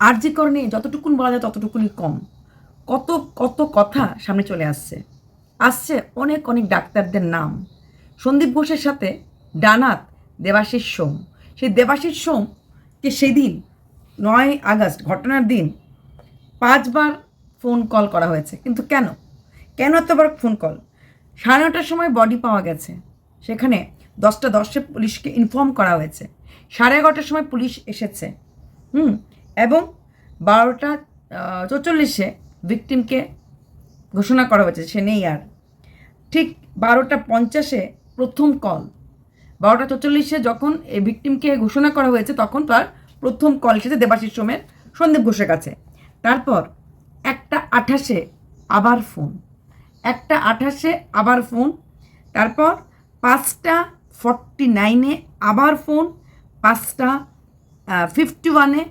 আর্যিকর নিয়ে যতটুকুন বলা যায় ততটুকুনই কম। কত কত কথা সামনে চলে আসছে। আসছে অনেক অনেক ডাক্তারদের নাম। সন্দীপ ঘোষের সাথে ডানাত দেবাশিস সোম। সেই দেবাশিস সোমকে সেদিন নয় আগস্ট, ঘটনার দিন পাঁচবার ফোন কল করা হয়েছে। কিন্তু কেন? কেন এতবার ফোন কল সাড়ে নটার সময় বডি পাওয়া গেছে। সেখানে দশটা দশে পুলিশকে ইনফর্ম করা হয়েছে। সাড়ে এগারোটার সময় পুলিশ এসেছে। হুম? এবং বারোটা চৌচল্লিশে ভিকটিমকে ঘোষণা করা হয়েছে, সে নেই আর। ঠিক বারোটা পঞ্চাশে প্রথম কল বারোটা চৌচল্লিশে যখন এই ভিকটিমকে ঘোষণা করা হয়েছে, তখন তার প্রথম কল এসেছে দেবাশিস সোমের, সন্দীপ ঘোষের কাছে। তারপর একটা আঠাশে আবার ফোন একটা আঠাশে আবার ফোন তারপর পাঁচটা ফর্টি নাইনে আবার ফোন পাঁচটা ফিফটি ওয়ানে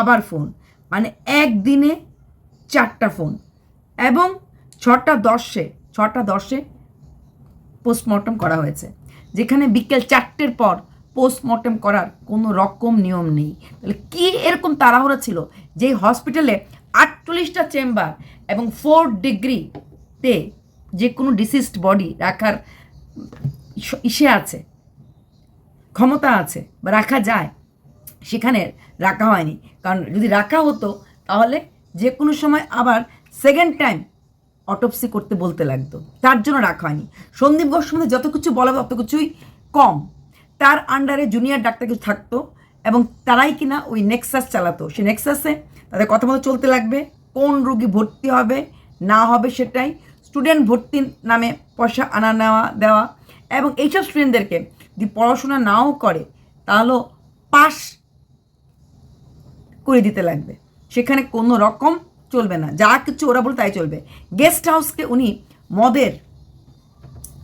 আবার ফোন মানে একদিনে চারটা ফোন এবং ছটা দশে ছটা দশে পোস্টমর্টম করা হয়েছে। যেখানে বিকেল চারটের পর পোস্টমর্টম করার কোনো রকম নিয়ম নেই। তাহলে কী এরকম তাড়াহুড়া ছিল যে হসপিটালে আটচল্লিশটা চেম্বার এবং ফোর ডিগ্রিতে যে কোনো ডিসিজড বডি রাখার ইসে আছে, ক্ষমতা আছে বা রাখা যায় সেখানে রাখা হয়নি। কারণ যদি রাখা হতো, তাহলে যে কোনো সময় আবার সেকেন্ড টাইম অটোপসি করতে বলতে লাগতো। তার জন্য রাখা হয়নি। সন্দীপ ঘোষ সম্বন্ধে যত কিছু বলা তত কিছুই কম। তার আন্ডারে জুনিয়র ডাক্তার কিছু থাকতো এবং তারাই কিনা ওই নেক্সাস চালাতো। সেই নেক্সাসে তাদের কথা মতো চলতে লাগবে, কোন রুগী ভর্তি হবে, না হবে সেটাই স্টুডেন্ট ভর্তির নামে পয়সা আনা নেওয়া দেওয়া। এবং এইসব স্টুডেন্টদেরকে যদি পড়াশোনা নাও করে, তাহলেও পাস করে দিতে লাগবে। সেখানে কোনো রকম চলবে না। যা কিছু ওরা বলে তাই চলবে। গেস্ট হাউসকে উনি মদের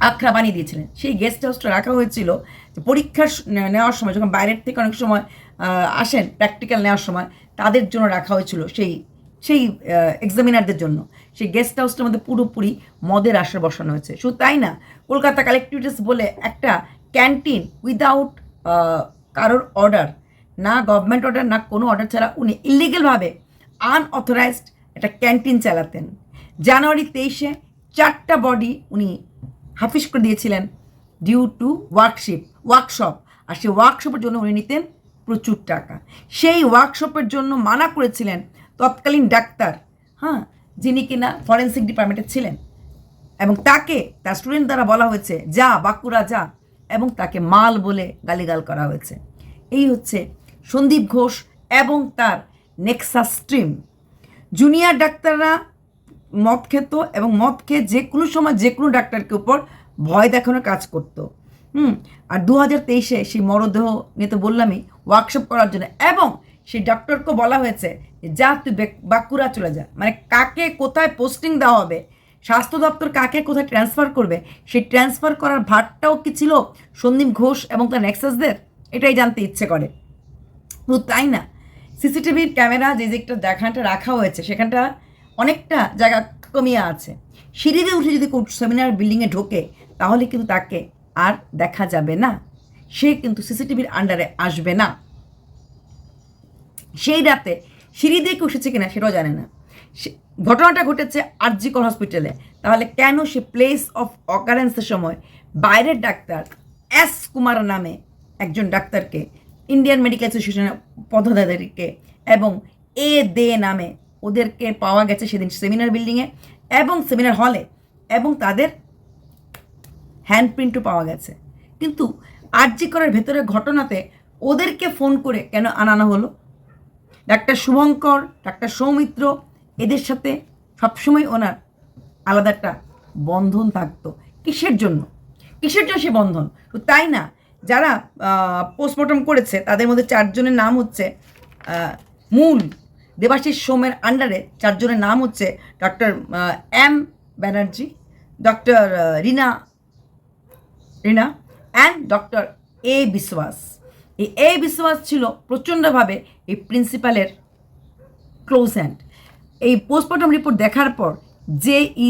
আখড়া বানিয়ে দিয়েছিলেন। সেই গেস্ট হাউসটা রাখা হয়েছিল যে পরীক্ষা নেওয়ার সময়, যখন বাইরের থেকে অনেক সময় আসেন প্র্যাকটিক্যাল নেওয়ার সময়, তাদের জন্য রাখা হয়েছিল সেই সেই এক্সামিনারদের জন্য। সেই গেস্ট হাউসটার মধ্যে পুরোপুরি মদের আশ্রয় বসানো হয়েছে। শুধু তাই না, কলকাতা কালেক্টিভিটিস বলে একটা ক্যান্টিন উইদাউট কারোর অর্ডার না গভর্নমেন্ট অর্ডার না কোনো অর্ডার ছাড়া উনি ইলিগেলভাবে আনঅথরাইজড একটা ক্যান্টিন চালাতেন। জানুয়ারি তেইশে চারটা বডি উনি হাফিস করে দিয়েছিলেন ডিউ টু ওয়ার্কশিপ ওয়ার্কশপ আর সেই ওয়ার্কশপের জন্য উনি নিতেন প্রচুর টাকা। সেই ওয়ার্কশপের জন্য মানা করেছিলেন তৎকালীন ডাক্তার হ্যাঁ যিনি কিনা ফরেন্সিক ডিপার্টমেন্টে ছিলেন। এবং তাকে, তার স্টুডেন্ট দ্বারা বলা হয়েছে, যা, বাঁকুড়া যা। এবং তাকে মাল বলে গালিগাল করা হয়েছে। এই হচ্ছে সন্দীপ ঘোষ এবং তার নেক্সাস স্ট্রিম। জুনিয়র ডাক্তাররা মদ খেত এবং মদ খেয়ে যে কোনো সময় যে কোনো ডাক্তারকে উপর ভয় দেখানোর কাজ করত। হুম, আর দু হাজার তেইশে সেই মরদেহ নিয়ে তো বললামই ওয়ার্কশপ করার জন্য। এবং সেই ডক্টরকে বলা হয়েছে যা তুই বাঁকুড়া চলে যা। মানে কাকে কোথায় পোস্টিং দেওয়া হবে, স্বাস্থ্য দপ্তর কাকে কোথায় ট্রান্সফার করবে, সেই ট্রান্সফার করার ভারটাও কি ছিল সন্দীপ ঘোষ এবং তার নেক্সাসদের? এটাই জানতে ইচ্ছে করে। শুধু তাই না? সিসিটিভির ক্যামেরা যে যেটা দেখাটা রাখা হয়েছে, সেখানটা অনেকটা জায়গা কমিয়ে আছে। সিঁড়িতে উঠে যদি সেমিনার বিল্ডিংয়ে ঢোকে, তাহলে কিন্তু তাকে আর দেখা যাবে না। সে কিন্তু সিসিটিভির আন্ডারে আসবে না। সেই রাতে সিঁড়ি দিয়ে কেউ কিনা সেটাও জানে না। ঘটনাটা ঘটেছে আরজিকর হসপিটালে। তাহলে কেন সে প্লেস অফ অকারেন্সের সময় বাইরের ডাক্তার এস কুমার নামে একজন ডাক্তারকে ইন্ডিয়ান মেডিকেল অ্যাসোসিয়েশনের পদাধিকারীকে এবং এ দে নামে ওদেরকে পাওয়া গেছে সেদিন সেমিনার বিল্ডিংয়ে এবং সেমিনার হলে এবং তাদের হ্যান্ডপ্রিন্টও পাওয়া গেছে। কিন্তু আরজি করার ভেতরের ঘটনাতে ওদেরকে ফোন করে কেন আনানো হলো? ডাক্তার শুভঙ্কর, ডাক্তার সৌমিত্র এদের সাথে সবসময় ওনার আলাদা একটা বন্ধন থাকতো। কিসের জন্য? কিসের জন্য সে বন্ধন? তাই না যারা পোস্টমর্টম করেছে, তাদের মধ্যে চারজনের নাম হচ্ছে মূল, দেবাশিস সোমের আন্ডারে চারজনের নাম হচ্ছে doctor M Banerjee doctor Rina Rina and doctor A Biswas এই এ বিশ্বাস ছিল প্রচণ্ডভাবে এই প্রিন্সিপালের ক্লোজ হ্যান্ড এই পোস্টমর্টম রিপোর্ট দেখার পর যে ই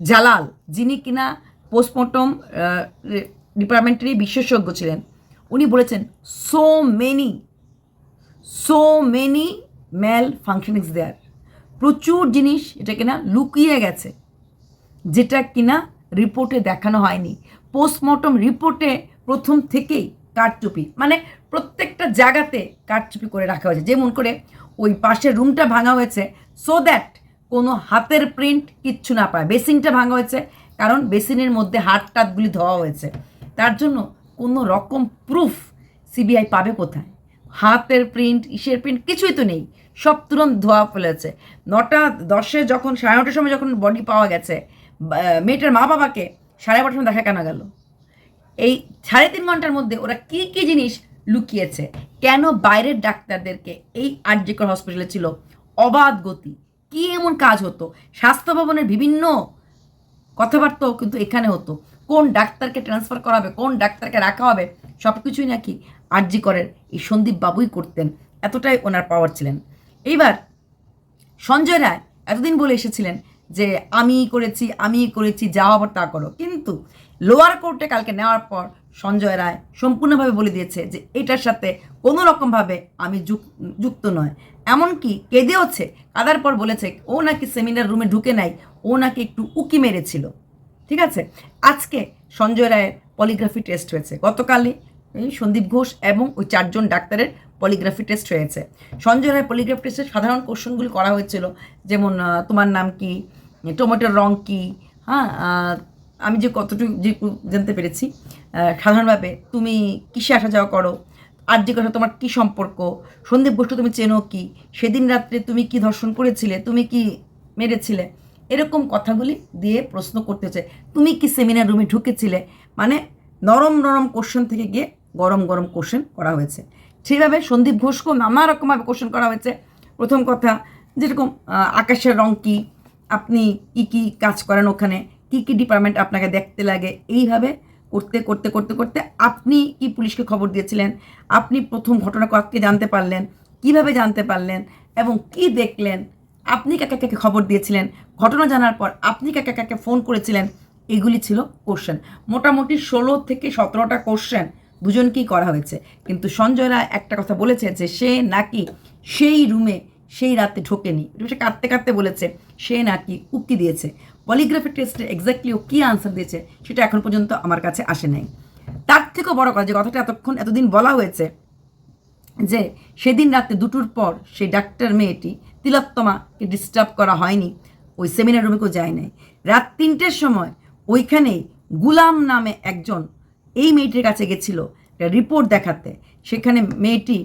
জালাল যিনি কিনা পোস্টমর্টম ডিপার্টমেন্টেরই বিশেষজ্ঞ ছিলেন। উনি বলেছেন so many so many malfunction is there প্রচুর জিনিস এটা কিনা লুকিয়ে গেছে, যেটা কিনা রিপোর্টে দেখানো হয়নি। পোস্টমর্টম রিপোর্টে প্রথম থেকেই কারচুপি মানে প্রত্যেকটা জায়গাতে কারচুপি করে রাখা হয়েছে। যেমন করে ওই পাশের রুমটা ভাঙা হয়েছে সো দ্যাট কোনো হাতের প্রিন্ট কিচ্ছু না পায়। বেসিনটা ভাঙা হয়েছে, কারণ বেসিনের মধ্যে হাত টাতগুলি ধোয়া হয়েছে। তার জন্য কোনো রকম প্রুফ সিবিআই পাবে কোথায়? হাতের প্রিন্ট ইসের প্রিন্ট কিছুই তো নেই। সব তুরন্ত ধোয়া ফেলেছে। নটা দশে যখন, সাড়ে নটার সময় যখন বডি পাওয়া গেছে মেয়েটার মা বাবাকে সাড়ে বারোটার সময় দেখা কেন গেল? এই সাড়ে তিন ঘণ্টার মধ্যে ওরা কি কি জিনিস লুকিয়েছে? কেন বাইরের ডাক্তারদেরকে এই আর্যিকর হসপিটালে ছিল? অবাধ গতি। কি এমন কাজ হতো? স্বাস্থ্য ভবনের বিভিন্ন কথাবার্তাও কিন্তু এখানে হতো। কোন ডাক্তারকে ট্রান্সফার করা হবে কোন ডাক্তারকে রাখা হবে সব কিছুই নাকি আরজি করের এই সন্দীপ বাবুই করতেন, এতটাই ওনার পাওয়ার ছিলেন। এইবার সঞ্জয় রায় এতদিন বলে এসেছিলেন যে আমি করেছি আমি করেছি, যা হবার তা করো। কিন্তু লোয়ার কোর্টে কালকে নেওয়ার পর সঞ্জয় রায় সম্পূর্ণভাবে বলে দিয়েছে যে, এটার সাথে কোনো রকমভাবে আমি যুক- যুক্ত নয়। এমনকি কেঁদেওছে, কাদার পর বলেছে, ও নাকি সেমিনার রুমে ঢুকে নাই, ও নাকি একটু উকি মেরেছিল। ঠিক আছে? আজকে সঞ্জয় রায়ের পলিগ্রাফি টেস্ট হয়েছে। গতকালই সন্দীপ ঘোষ এবং ওই চারজন ডাক্তারের পলিগ্রাফি টেস্ট হয়েছে। সঞ্জয় রায়ের পলিগ্রাফি টেস্টে সাধারণ কোশ্চেনগুলি করা হয়েছিল, যেমন তোমার নাম কি? টমেটোর রং কি? হ্যাঁ আমি যে কতটুকু, যে জানতে পেরেছি সাধারণভাবে তুমি কিসে আসা যাওয়া করো? আর যে কথা তোমার কী সম্পর্ক? সন্দীপ ঘোষকে তুমি চেনো কি? সেদিন রাত্রে তুমি কি ধর্ষণ করেছিলে? তুমি কি মেরেছিলে? এরকম কথাগুলি দিয়ে প্রশ্ন করতে হচ্ছে তুমি কি সেমিনার রুমে ঢুকেছিলে? মানে নরম নরম কোশ্চেন থেকে গিয়ে গরম গরম কোশ্চেন করা হয়েছে। সেইভাবে সন্দীপ ঘোষকেও নানা রকমভাবে কোশ্চেন করা হয়েছে। প্রথম কথা, যেরকম আকাশের রং কি? আপনি কি কি কাজ করেন ওখানে? কি কি ডিপার্টমেন্ট আপনাকে দেখতে লাগে? এইভাবে করতে করতে করতে করতে আপনি কি পুলিশকে খবর দিয়েছিলেন? আপনি প্রথম ঘটনা কাকে জানতে পারলেন? কীভাবে জানতে পারলেন? এবং কি দেখলেন? আপনি কাকে কাকে খবর দিয়েছিলেন? ঘটনা জানার পর আপনি কাকে কাকে ফোন করেছিলেন? এগুলি ছিল কোশ্চেন মোটামুটি ষোলো থেকে সতেরোটা কোশ্চেন দুজনকেই করা হয়েছে। কিন্তু সঞ্জয় রায় একটা কথা বলেছে যে সে নাকি সেই রুমে সেই রাতে ঢোকেনি। সে কাঁদতে কাঁদতে বলেছে, সে নাকি উক্তি দিয়েছে। পলিগ্রাফি টেস্টে এক্স্যাক্টলি ও কী আনসার দিয়েছে সেটা এখন পর্যন্ত আমার কাছে আসে নাই। তার থেকেও বড় কথা যে কথাটা এতক্ষণ এতদিন বলা হয়েছে যে সেদিন রাতে দুটোর পর সেই ডাক্তার মেয়েটি তিলোত্তমাকে ডিস্টার্ব করা হয়নি। ওই সেমিনার রুমে কেউ যায় নাই। রাত তিনটের সময় ওইখানে গুলাম নামে একজন এই মেয়েটির কাছে গেছিল একটা রিপোর্ট দেখাতে। সেখানে মেয়েটি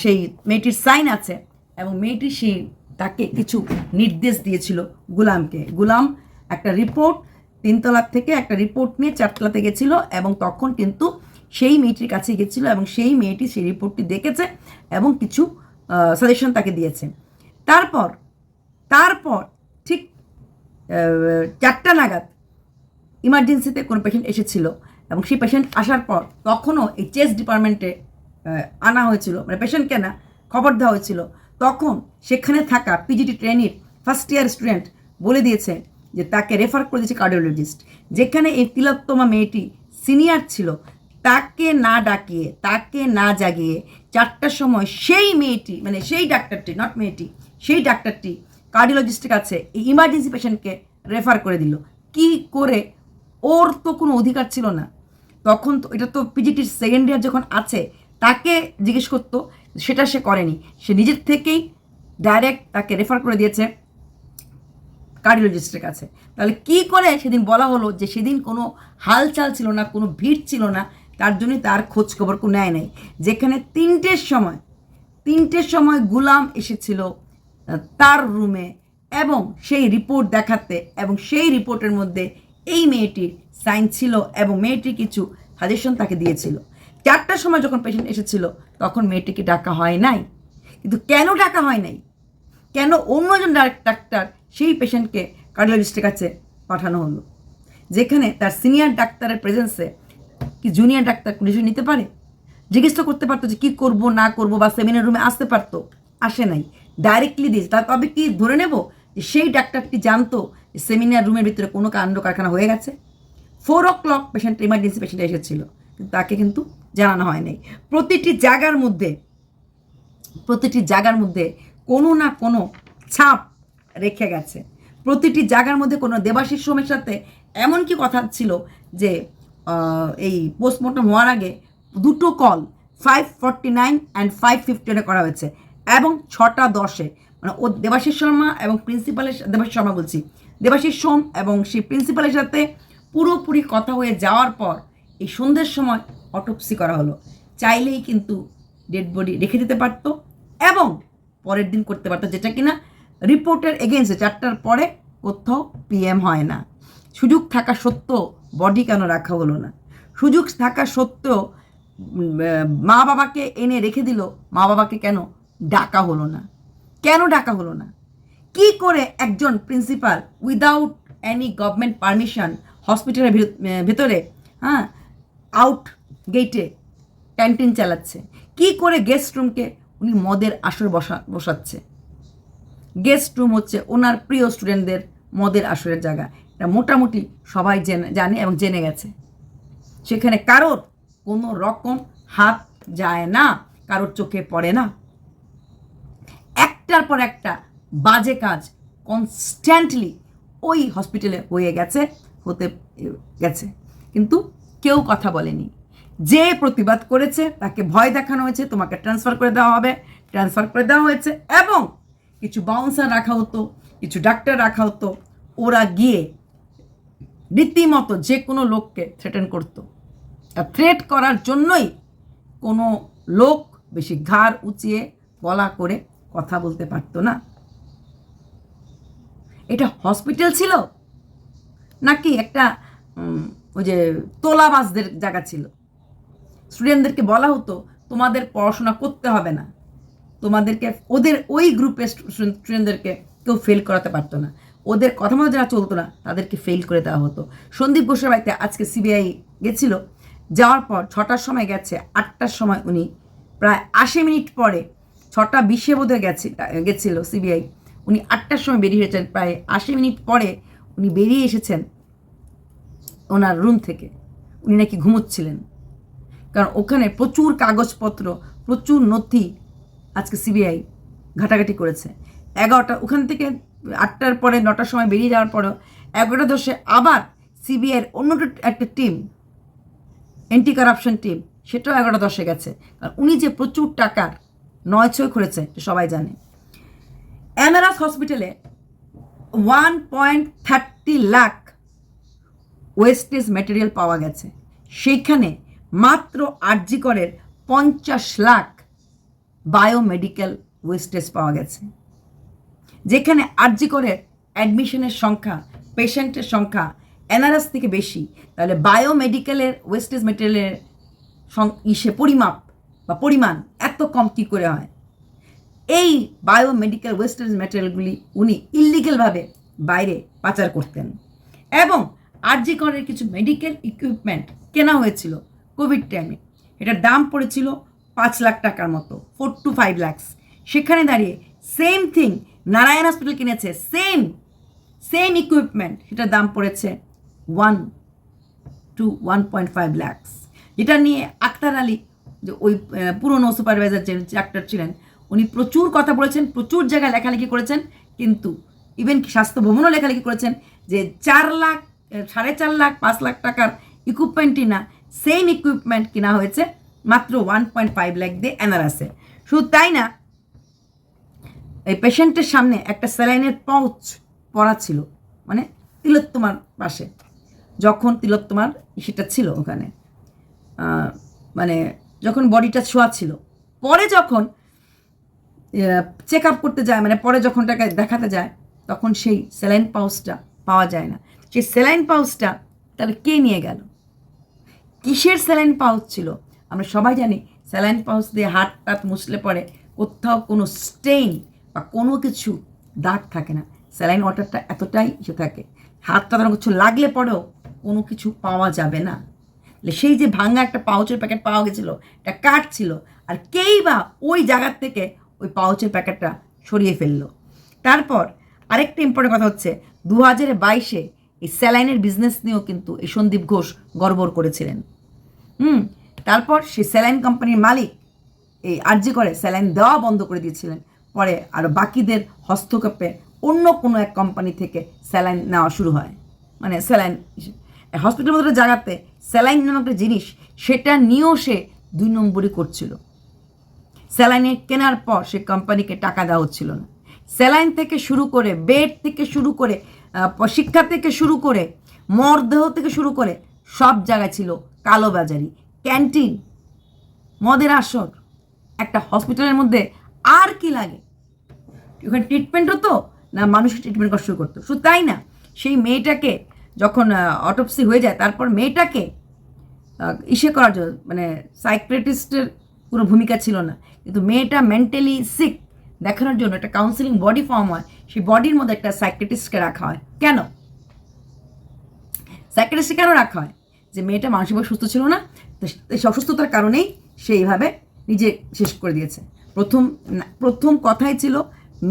সেই মেয়েটির সাইন আছে এবং মেয়েটি সেই তাকে কিছু নির্দেশ দিয়েছিল গুলামকে। গুলাম একটা রিপোর্ট তিনতলার থেকে একটা রিপোর্ট নিয়ে চারতলাতে গেছিল এবং তখন কিন্তু সেই মেয়েটির কাছে গেছিল এবং সেই মেয়েটি সেই রিপোর্টটি দেখেছে এবং কিছু সাজেশন তাকে দিয়েছে। তারপর তারপর ঠিক চারটা নাগাদ ইমার্জেন্সিতে কোনো পেশেন্ট এসেছিল এবং সেই পেশেন্ট আসার পর তখনও এই চেস্ট ডিপার্টমেন্টে আনা হয়েছিল। মানে পেশেন্টকে না, খবর দেওয়া হয়েছিল। তখন সেখানে থাকা পিজিটি ট্রেনির ফার্স্ট ইয়ার স্টুডেন্ট বলে দিয়েছে যে তাকে রেফার করে দিয়েছে কার্ডিওলজিস্ট যেখানে এই তিলোত্তমা মেয়েটি সিনিয়র ছিল, তাকে না ডাকিয়ে, তাকে না জাগিয়ে চারটার সময় সেই মেয়েটি মানে সেই ডাক্তারটি নট মেয়েটি সেই ডাক্তারটি কার্ডিওলজিস্টের কাছে এই ইমার্জেন্সি পেশেন্টকে রেফার করে দিল। কি করে? ওর তো কোনো অধিকার ছিল না। তখন তো এটা তো পিজিটির সেকেন্ড ইয়ার যখন আছে, তাকে জিজ্ঞেস করতো, সেটা সে করেনি। সে নিজের থেকেই ডাইরেক্ট তাকে রেফার করে দিয়েছে কার্ডিওলজিস্টের কাছে। তাহলে কি করে সেদিন বলা হলো যে সেদিন কোনো হালচাল ছিল না, কোনো ভিড় ছিল না, তার জন্যই তার খোঁজ খবর কোনো নেয় নাই। যেখানে তিনটের সময় তিনটের সময় গুলাম এসেছিল তার রুমে এবং সেই রিপোর্ট দেখাতে এবং সেই রিপোর্টের মধ্যে এই মেয়েটির সাইন ছিল এবং মেয়েটি কিছু সাজেশন তাকে দিয়েছিল। চারটার সময় যখন পেশেন্ট এসেছিল, তখন মেয়েটিকে ডাকা হয় নাই। কিন্তু কেন ডাকা হয় নাই? কেন অন্যজন ডাক- ডাক্তার সেই পেশেন্টকে কার্ডিওলজিস্টের কাছে পাঠানো হলো? যেখানে তার সিনিয়র ডাক্তারের প্রেজেন্সে কি জুনিয়র ডাক্তার ডিসিশন নিতে পারে? জিজ্ঞেস করতে পারতো যে কী করব, না করব বা সেমিনার রুমে আসতে পারতো? আসে নাই। ডাইরেক্টলি দিয়েছে। তার তবে কি ধরে নেব যে সেই ডাক্তারটি জানতো যে সেমিনার রুমের ভিতরে কোনো কাণ্ড কারখানা হয়ে গেছে? Four o'clock patient emergency patient এসেছিল। কিন্তু তাকে কিন্তু জানানো হয় নাই। প্রতিটি জায়গার মধ্যে, প্রতিটি জায়গার মধ্যে কোনো না কোনো ছাপ রেখে গেছে। প্রতিটি জায়গার মধ্যে কোনো দেবাশিস সোমের সাথে এমন কি কথা ছিল যে এই পোস্টমর্টম হওয়ার আগে দুটো call five forty nine and five ফিফটিনে করা হয়েছে। এবং ছটা দশে মানে ও দেবাশিস শর্মা এবং প্রিন্সিপালের দেবাশিস শর্মা বলছি, দেবাশিস সোম এবং সেই প্রিন্সিপালের সাথে পুরোপুরি কথা হয়ে যাওয়ার পর এই সন্ধ্যের সময় অটোপসি করা হলো। চাইলেই কিন্তু ডেড বডি রেখে দিতে পারতো এবং পরের দিন করতে পারতো যেটা কিনা রিপোর্টের এগেনস্টে চারটার পরে কোথাও পিএম হয় না। সুযোগ থাকা সত্ত্বেও বডি কেন রাখা হলো না? সুযোগ থাকা সত্ত্বেও মা বাবাকে এনে রেখে দিল মা বাবাকে কেন ডাকা হলো না। কেন ডাকা হলো না? কি করে একজন principal without any government permission হসপিটালের ভিত- ভেতরে হ্যাঁ আউট গেটে ক্যান্টিন চালাচ্ছে? কি করে গেস্ট রুমকে উনি মদের আসর বসা, বসাচ্ছে? গেস্ট রুম হচ্ছে ওনার প্রিয় স্টুডেন্টদের মদের আসরের জায়গা। এটা মোটামুটি সবাই জেনে, জানে এবং জেনে গেছে। সেখানে কারোর কোনো রকম হাত যায় না, কারোর চোখে পড়ে না। একটার পর একটা বাজে কাজ কনস্ট্যান্টলি ওই হসপিটালে হয়ে গেছে, হতে গেছে। কিন্তু কেউ কথা বলেনি। যে প্রতিবাদ করেছে, তাকে ভয় দেখানো হয়েছে, তোমাকে ট্রান্সফার করে দেওয়া হবে ট্রান্সফার করে দেওয়া হয়েছে এবং কিছু বাউন্সার রাখা হতো, কিছু ডাক্তার রাখা হতো, ওরা গিয়ে রীতিমতো যে কোনো লোককে থ্রেটেন করতো। আর থ্রেট করার জন্যই কোনো লোক বেশি ঘাড় উঁচিয়ে গলা করে কথা বলতে পারতো না। এটা হসপিটাল ছিল? নাকি একটা ওই যে তোলাবাজদের জায়গা ছিল? স্টুডেন্টদেরকে বলা হতো, তোমাদের পড়াশোনা করতে হবে না। তোমাদেরকে, ওদের ওই গ্রুপের স্টুডেন্টদেরকে কেউ ফেল করাতে পারতো না। ওদের কথা মতো যারা চলতো না, তাদেরকে ফেল করে দেওয়া হতো। সন্দীপ ঘোষের বাড়িতে আজকে সিবিআই গেছিল। যাওয়ার পর ছটার সময় গেছে, আটটার সময় উনি প্রায় আশি মিনিট পরে ছটা বিশে বোধহয় গেছে গেছিল সিবিআই উনি আটটার সময় বেরিয়ে এসেছেন, প্রায় আশি মিনিট পরে উনি বেরিয়ে এসেছেন ওনার রুম থেকে। উনি নাকি ঘুমোচ্ছিলেন। কারণ ওখানে প্রচুর কাগজপত্র, প্রচুর নথি আজকে সিবিআই ঘাটাঘাটি করেছে। এগারোটা ওখান থেকে আটটার পরে, নটার সময় বেরিয়ে যাওয়ার পরেও এগারোটা দশে আবার সিবিআইয়ের অন্য একটা টিম অ্যান্টি কারাপশন টিম, সেটাও এগারোটা দশে গেছে। কারণ উনি যে প্রচুর টাকার নয় ছয় করেছে সবাই জানে। এনারাস হসপিটালে one point thirty lakh wastage material পাওয়া গেছে। সেইখানে মাত্র আরজিকরের পঞ্চাশ লাখ বায়োমেডিক্যাল ওয়েস্টেজ পাওয়া গেছে। যেখানে আরজিকরের অ্যাডমিশনের সংখ্যা, পেশেন্টের সংখ্যা এনআরএস থেকে বেশি, তাহলে বায়োমেডিক্যালের ওয়েস্টেজ মেটেরিয়ালের ইসে পরিমাপ বা পরিমাণ এত কম কী করে হয়? এই বায়োমেডিক্যাল ওয়েস্টেজ ম্যাটেরিয়ালগুলি উনি ইলিগেলভাবে বাইরে পাচার করতেন। এবং আরজি করের কিছু মেডিকেল ইকুইপমেন্ট কেনা হয়েছিল কোভিড টাইমে এটার দাম পড়েছিল পাঁচ লাখ টাকার মতো ফোর টু ফাইভ ল্যাক্স সেখানে দাঁড়িয়ে সেম থিং নারায়ণ হসপিটাল কিনেছে সেম সেম ইকুইপমেন্ট সেটার দাম পড়েছে one two one point five lakhs যেটা নিয়ে আক্তার আলী যে ওই পুরনো সুপারভাইজার যে ডাক্তার ছিলেন, উনি প্রচুর কথা বলেছেন, প্রচুর জায়গায় লেখালেখি করেছেন, কিন্তু ইভেন স্বাস্থ্য ভবনও লেখালেখি করেছেন যে চার লাখ সাড়ে চার লাখ, পাঁচ লাখ টাকার ইকুইপমেন্টই না সেম ইকুইপমেন্ট কিনা হয়েছে, মাত্র ওয়ান পয়েন্ট ফাইভ লাখ দিয়ে এনআরএসে শুধু তাই না, এই পেশেন্টের সামনে একটা স্যালাইনের পাউচ পড়া ছিল মানে তিলোত্তমার পাশে, যখন তিলোত্তমার সেটা ছিল ওখানে। মানে যখন বডিটা ছোঁয়া ছিল পরে যখন চেক আপ করতে যায় মানে পরে যখন টাকা দেখাতে যায়, তখন সেই স্যালাইন পাউচটা পাওয়া যায় না। সেই স্যালাইন পাউচটা তাহলে কে নিয়ে গেল? কিসের স্যালাইন পাউচ ছিল? আমরা সবাই জানি, স্যালাইন পাউচ দিয়ে হাত টাত মুছলে পরে কোথাও কোনো স্টেইন বা কোনো কিছু দাগ থাকে না। স্যালাইন ওয়াটারটা এতটাই ইসে থাকে। হাতটা ধরো কিছু লাগলে পরেও কোনো কিছু পাওয়া যাবে না। সেই যে ভাঙা একটা পাউচের প্যাকেট পাওয়া গেছিল, এটা কাঠ ছিল, আর কেই বা ওই জায়গার থেকে ওই পাউচের প্যাকেটটা সরিয়ে ফেলল। তারপর আরেকটা ইম্পর্টেন্ট কথা হচ্ছে দু হাজার বাইশে এই স্যালাইনের বিজনেস নিয়েও কিন্তু এই সন্দীপ ঘোষ গড়বড় করেছিলেন। হুম, তারপর সেই স্যালাইন কোম্পানির মালিক এই আর্জি করে স্যালাইন দেওয়া বন্ধ করে দিয়েছিলেন। পরে আর বাকিদের হস্তক্ষেপে অন্য কোনো এক কোম্পানি থেকে স্যালাইন নেওয়া শুরু হয়। মানে স্যালাইন হসপিটালের মতো একটা জায়গাতে স্যালাইন নামক একটা জিনিস, সেটা নিয়েও সে দুই নম্বরই করছিল। স্যালাইনে কেনার পর সে কোম্পানিকে টাকা দেওয়া হচ্ছিল না। স্যালাইন থেকে শুরু করে, বেড থেকে শুরু করে শিক্ষা থেকে শুরু করে, মরদেহ থেকে শুরু করে, সব জায়গায় ছিল কালোবাজারি, ক্যান্টিন, মদের আসর, একটা হসপিটালের মধ্যে আর কি লাগে? ওখানে ট্রিটমেন্ট হতো না মানুষ ট্রিটমেন্ট করা শুরু করতো? শুধু তাই না, সেই মেয়েটাকে যখন অটোপসি হয়ে যায়, তারপর মেয়েটাকে ইসে করার জন্য মানে সাইক্রেটিস্টের কোনো ভূমিকা ছিল না। কিন্তু মেয়েটা মেন্টালি সিক দেখানোর জন্য একটা কাউন্সিলিং বডি ফর্ম হয়, সেই বডির মধ্যে একটা সাইক্রেটিস্টকে রাখা হয়। কেন? সাইক্রেটিস্টকে কেন রাখা হয়? যে মেয়েটা মানসিকভাবে সুস্থ ছিল না সেই অসুস্থতার কারণেই সেইভাবে নিজে শেষ করে দিয়েছে। প্রথম প্রথম কথাই ছিল,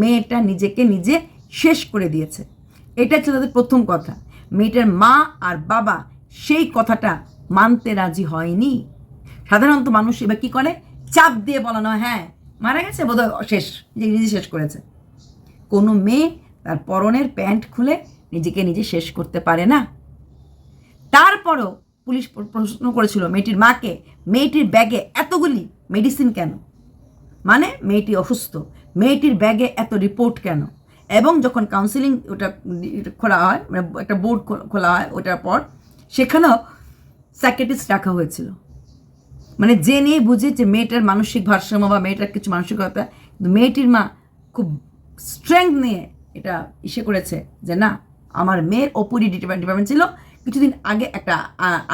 মেয়েটা নিজেকে নিজে শেষ করে দিয়েছে। এটা ছিল তাদের প্রথম কথা। মেয়েটার মা আর বাবা সেই কথাটা মানতে রাজি হয়নি। সাধারণত মানুষ এবার কী করে? চাপ দিয়ে বলানো হয়, হ্যাঁ মারা গেছে বোধহয় শেষ নিজে শেষ করেছে। কোনো মেয়ে তার পরনের প্যান্ট খুলে নিজেকে নিজে শেষ করতে পারে না। তারপরও পুলিশ প্রশ্ন করেছিল মেয়েটির মাকে মেয়েটির ব্যাগে এতগুলি মেডিসিন কেন? মানে মেয়েটি অসুস্থ মেয়েটির ব্যাগে এত রিপোর্ট কেন? এবং যখন কাউন্সিলিং ওটা খোলা হয় মানে একটা বোর্ড খোলা হয় ওটার পর সেখানেও সাইকেটিস্ট রাখা হয়েছিল। মানে জেনে বুঝে যে মেয়েটার মানসিক ভারসাম্য বা মেয়েটার কিছু মানসিকতা, কিন্তু মেয়েটির মা খুব স্ট্রেংথ নিয়ে এটা ইসে করেছে যে না, আমার মেয়ের ওপরি ডিপার্টমেন্ট ছিল। কিছুদিন আগে একটা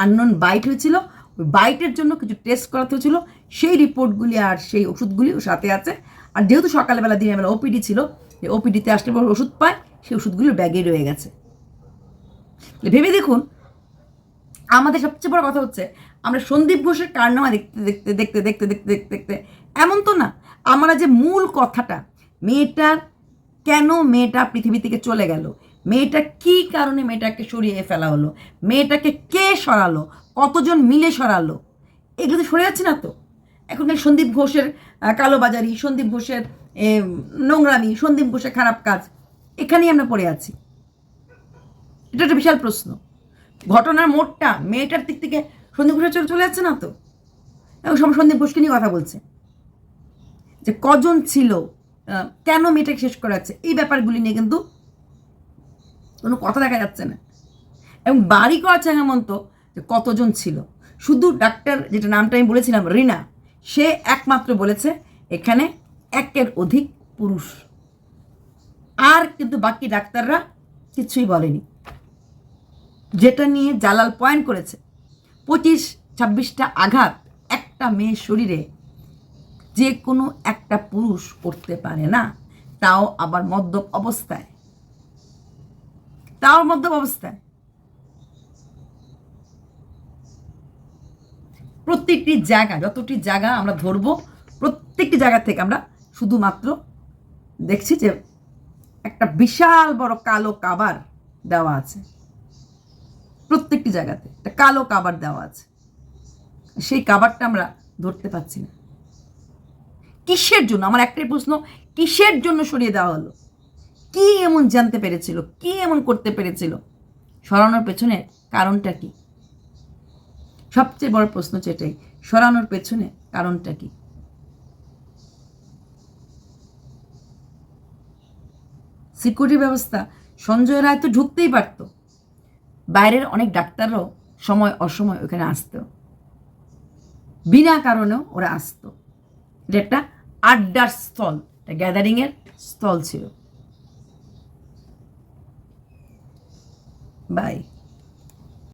আননোন বাইট হয়েছিল। ওই বাইটের জন্য কিছু টেস্ট করাতে হয়েছিল। সেই রিপোর্টগুলি আর সেই ওষুধগুলি সাথে আছে। আর যেহেতু সকালবেলা দিনের বেলা ওপিডি ছিল ওপিডিতে আসলে ওষুধ পায়, সেই ওষুধগুলো ব্যাগে রয়ে গেছে। ভেবে দেখুন আমাদের সবচেয়ে বড় কথা হচ্ছে, আমরা সন্দীপ ঘোষের কারনামা দেখতে দেখতে দেখতে দেখতে দেখতে দেখতে দেখতে, এমন তো না, আমরা যে মূল কথাটা মেয়েটার কেন মেয়েটা পৃথিবী থেকে চলে গেল? মেয়েটা কি কারণে মেয়েটাকে সরিয়ে ফেলা হলো? মেয়েটাকে কে সরালো? কতজন মিলে সরালো? এগুলো তো সরে যাচ্ছে না তো? এখন সন্দীপ ঘোষের কালোবাজারি, সন্দীপ ঘোষের নোংরামি, সন্দীপ ঘোষের খারাপ কাজ, এখানেই আমরা পড়ে আছি। এটা একটা বিশাল প্রশ্ন। ঘটনার মোড়টা মেয়েটার দিক থেকে সন্দীপ ঘোষের চলে চলে যাচ্ছে না তো? এবং সব সন্দীপ ঘোষকে নিয়ে কথা বলছে। যে কজন ছিল কেন মেয়েটাকে শেষ করা যাচ্ছে, এই ব্যাপারগুলি নিয়ে কিন্তু কোনো কথা দেখা যাচ্ছে না। এবং বাড়ি করেছে হেমন্ত যে কতজন ছিল, শুধু ডাক্তার যেটা নামটা আমি বলেছিলাম, রিনা, সে একমাত্র বলেছে এখানে একের অধিক পুরুষ। আর কিন্তু বাকি ডাক্তাররা কিছুই বলেনি। যেটা নিয়ে জালাল পয়েন্ট করেছে। পঁচিশ ছাব্বিশটা আঘাত একটা মেয়ের শরীরে। যে কোনো একটা পুরুষ করতে পারে না। তাও আবার মদ্যপ অবস্থায়। তাও মদ্যপ অবস্থায়। প্রত্যেকটি জায়গা যতটি জায়গা আমরা ধরবো, প্রত্যেকটি জায়গা থেকে আমরা শুধুমাত্র দেখছি যে একটা বিশাল বড় কালো কাবার দেওয়া আছে। প্রত্যেকটি জায়গাতে। একটা কালো কাবার দেওয়া আছে। সেই কাবারটা আমরা ধরতে পারছি না। কিসের জন্য? আমার একটাই প্রশ্ন, কিসের জন্য সরিয়ে দেওয়া হলো? কি এমন জানতে পেরেছিল? কি এমন করতে পেরেছিল? সরানোর পেছনে কারণটা কি? সবচেয়ে বড় প্রশ্ন এটাই, সরানোর পেছনে কারণটা কি? সিকিউরিটি ব্যবস্থা সঞ্জয় রায় তো ঢুকতেই পারত। বাইরের অনেক ডাক্তাররাও সময় অসময় ওখানে আসতো। বিনা কারণেও ওরা আসতো। এটা একটা আড্ডার স্থল একটা গ্যাদারিংয়ের স্থল ছিল। বাই